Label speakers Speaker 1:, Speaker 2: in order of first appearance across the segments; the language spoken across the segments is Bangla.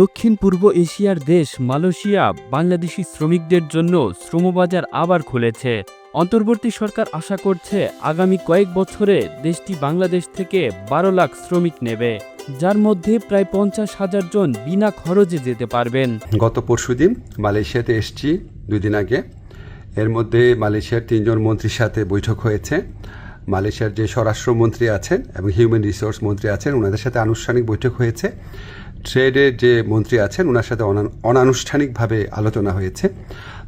Speaker 1: দক্ষিণ পূর্ব এশিয়ার দেশ মালয়েশিয়া বাংলাদেশি শ্রমিকদের জন্য শ্রমবাজার আবার খুলেছে। অন্তর্বর্তী সরকার আশা করছে আগামী কয়েক বছরে দেশটি বাংলাদেশ থেকে বারো লাখ শ্রমিক নেবে, যার মধ্যে প্রায় পঞ্চাশ হাজার জন বিনা খরচে যেতে পারবেন।
Speaker 2: গত পরশুদিন মালয়েশিয়াতে এসছি, দুই দিন আগে। এর মধ্যে মালয়েশিয়ার তিনজন মন্ত্রীর সাথে বৈঠক হয়েছে। মালয়েশিয়ার যে স্বরাষ্ট্রমন্ত্রী আছেন এবং হিউম্যান রিসোর্স মন্ত্রী আছেন ওনাদের সাথে আনুষ্ঠানিক বৈঠক হয়েছে। ট্রেডের যে মন্ত্রী আছেন ওনার সাথে অনা- অনানুষ্ঠানিকভাবে আলোচনা হয়েছে।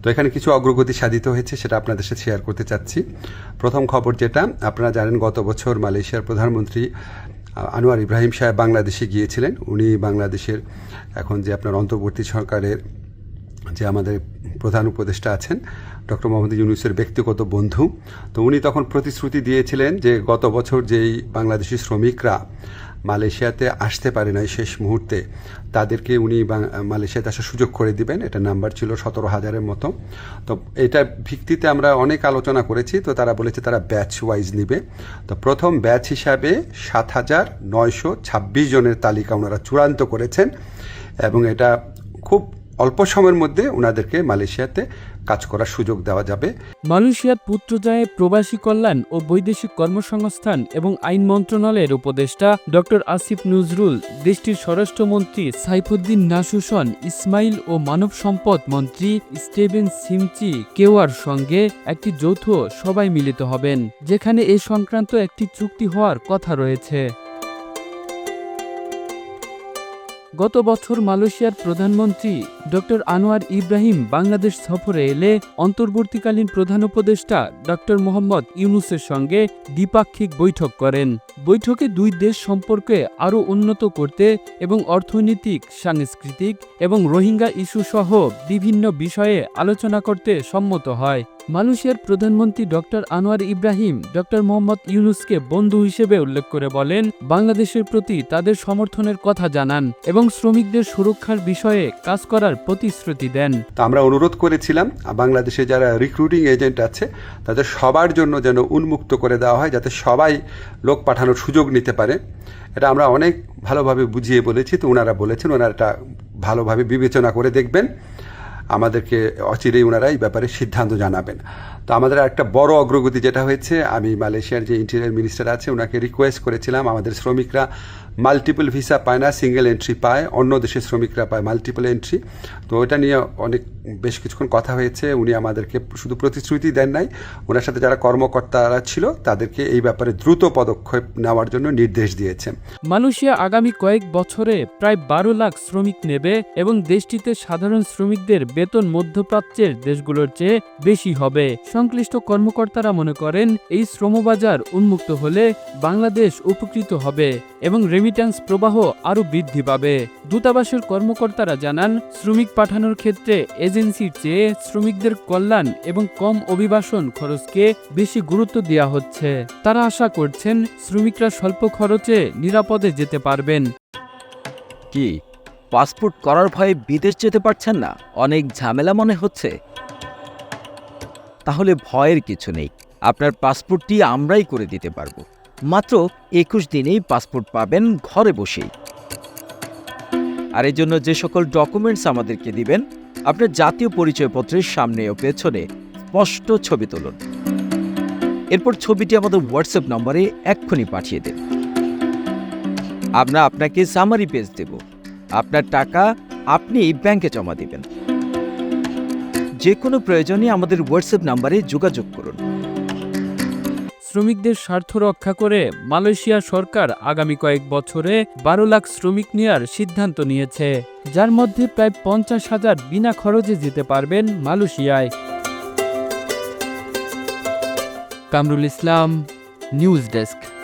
Speaker 2: তো এখানে কিছু অগ্রগতি সাধিত হয়েছে, সেটা আপনাদের সাথে শেয়ার করতে চাচ্ছি। প্রথম খবর যেটা, আপনারা জানেন গত বছর মালয়েশিয়ার প্রধানমন্ত্রী আনোয়ার ইব্রাহিম সাহেব বাংলাদেশে গিয়েছিলেন। উনি বাংলাদেশের এখন যে আপনার অন্তর্বর্তী সরকারের যে আমাদের প্রধান উপদেষ্টা আছেন, ডক্টর মোহাম্মদ ইউনুসের ব্যক্তিগত বন্ধু, তো উনি তখন প্রতিশ্রুতি দিয়েছিলেন যে গত বছর যেই বাংলাদেশি শ্রমিকরা মালয়েশিয়াতে আসতে পারে নাই শেষ মুহূর্তে। তাদেরকে উনি মালয়েশিয়াতে আসার সুযোগ করে দিবেন। এটা নাম্বার ছিল সতেরো হাজারের মতো। তো এটা ভিত্তিতে আমরা অনেক আলোচনা করেছি। তো তারা বলেছে তারা ব্যাচ ওয়াইজ নিবে। তো প্রথম ব্যাচ হিসাবে সাত হাজার নয়শো ছাব্বিশ জনের তালিকা ওনারা চূড়ান্ত করেছেন। এবং এটা খুব অল্প সময়ের মধ্যে ওনাদেরকে মালয়েশিয়াতে কাজ করার সুযোগ দেওয়া যাবে।
Speaker 1: মালয়েশিয়ার পুত্রজায়ে প্রবাসী কল্যাণ ও বৈদেশিক কর্মসংস্থান এবং আইন মন্ত্রণালয়ের উপদেষ্টা ডক্টর আসিফ নজরুল, দেশটির স্বরাষ্ট্রমন্ত্রী সাইফুদ্দিন নাসুসন, ইসমাইল ও মানব সম্পদ মন্ত্রী স্টেভেন সিমচি কেওয়ার সঙ্গে একটি যৌথ সবাই মিলিত হবেন, যেখানে এ সংক্রান্ত একটি চুক্তি হওয়ার কথা রয়েছে। গত বছর মালয়েশিয়ার প্রধানমন্ত্রী ডক্টর আনোয়ার ইব্রাহিম বাংলাদেশ সফরে এলে অন্তর্বর্তীকালীন প্রধান উপদেষ্টা ডক্টর মোহাম্মদ ইউনুসের সঙ্গে দ্বিপাক্ষিক বৈঠক করেন। বৈঠকে দুই দেশ সম্পর্কে আরও উন্নত করতে এবং অর্থনৈতিক, সাংস্কৃতিক এবং রোহিঙ্গা ইস্যু সহ বিভিন্ন বিষয়ে আলোচনা করতে সম্মত হয়। মালয়েশিয়ার প্রধানমন্ত্রী doctor Anwar Ibrahim, doctor Mohammad ইউনুসকে বন্ধু হিসেবে উল্লেখ করে বলেন, বাংলাদেশের প্রতি তাদের সমর্থনের কথা জানান এবং শ্রমিকদের সুরক্ষার বিষয়ে কাজ করার প্রতিশ্রুতি দেন।
Speaker 2: তো আমরা অনুরোধ করেছিলাম বাংলাদেশে যারা রিক্রুটিং এজেন্ট আছে, তাদের সবার জন্য যেন উন্মুক্ত করে দেওয়া হয়, যাতে সবাই লোক পাঠানোর সুযোগ নিতে পারে। এটা আমরা অনেক ভালোভাবে বুঝিয়ে বলেছি, তো ওনারা বলেছেন ওনারা এটা ভালোভাবে বিবেচনা করে দেখবেন। আমাদেরকে অচিরেই ওনারা এই ব্যাপারে সিদ্ধান্ত জানাবেন। তো আমাদের একটা বড় অগ্রগতি যেটা হয়েছে, আমি মালয়েশিয়ার যে ইন্টেরিয়ার মিনিস্টার আছে, ওনাকে রিকোয়েস্ট করেছিলাম, আমাদের শ্রমিকরা মাল্টিপল ভিসা পায় না সিঙ্গেল এন্ট্রি পায়, অন্য দেশের শ্রমিকরা পায় মাল্টিপল এন্ট্রি তো ওটা নিয়ে অনেক, বেশ কিছুক্ষণ কথা হয়েছে, উনি আমাদেরকে শুধু প্রতিশ্রুতি দেন নাই, ওনার সাথে যারা কর্মকর্তারা ছিল, তাদেরকে এই ব্যাপারে দ্রুত পদক্ষেপ নেওয়ার জন্য নির্দেশ দিয়েছেন
Speaker 1: মালয়েশিয়া আগামী কয়েক বছরে প্রায় বারো লাখ শ্রমিক নেবে এবং দেশটিতে সাধারণ শ্রমিকদের বেতন মধ্যপ্রাচ্যের দেশগুলোর চেয়ে বেশি হবে। সংশ্লিষ্ট কর্মকর্তারা মনে করেন, এই শ্রমবাজার উন্মুক্ত হলে বাংলাদেশ উপকৃত হবে এবং রেমিট্যান্স প্রবাহ আরও বৃদ্ধি পাবে। দূতাবাসের কর্মকর্তারা জানান, শ্রমিক পাঠানোর ক্ষেত্রে এজেন্সির চেয়ে শ্রমিকদের কল্যাণ এবং কম অভিবাসন খরচকে বেশি গুরুত্ব দেওয়া হচ্ছে। তারা আশা করছেন, শ্রমিকরা স্বল্প খরচে নিরাপদে যেতে পারবেন।
Speaker 3: কি? পাসপোর্ট করার ভয়ে বিদেশ যেতে পারছেন না। অনেক ঝামেলা মনে হচ্ছে। তাহলে ভয়ের কিছু নেই। আপনার পাসপোর্টটি আমরাই করে দিতে পারব। মাত্র একুশ দিনেই পাসপোর্ট পাবেন ঘরে বসেই। আর এর জন্য যে সকল ডকুমেন্টস আমাদেরকে দিবেন, আপনার জাতীয় পরিচয়পত্রের সামনে ও পেছনে স্পষ্ট ছবি তুলুন। এরপর ছবিটি আমাদের হোয়াটসঅ্যাপ নম্বরে এক্ষুনি পাঠিয়ে দিন। আমরা আপনাকে সামারি পেজ দেব। আপনার টাকা আপনি ব্যাংকে জমা দিবেন। যে কোনো প্রয়োজনে আমাদের হোয়াটসঅ্যাপ নাম্বারে যোগাযোগ করুন।
Speaker 1: শ্রমিকদের স্বার্থ রক্ষা করে মালয়েশিয়া সরকার আগামী কয়েক বছরে বারো লাখ শ্রমিক নেওয়ার সিদ্ধান্ত নিয়েছে, যার মধ্যে প্রায় পঞ্চাশ হাজার বিনা খরচে যেতে পারবেন মালয়েশিয়ায়। Kamrul Islam, news desk.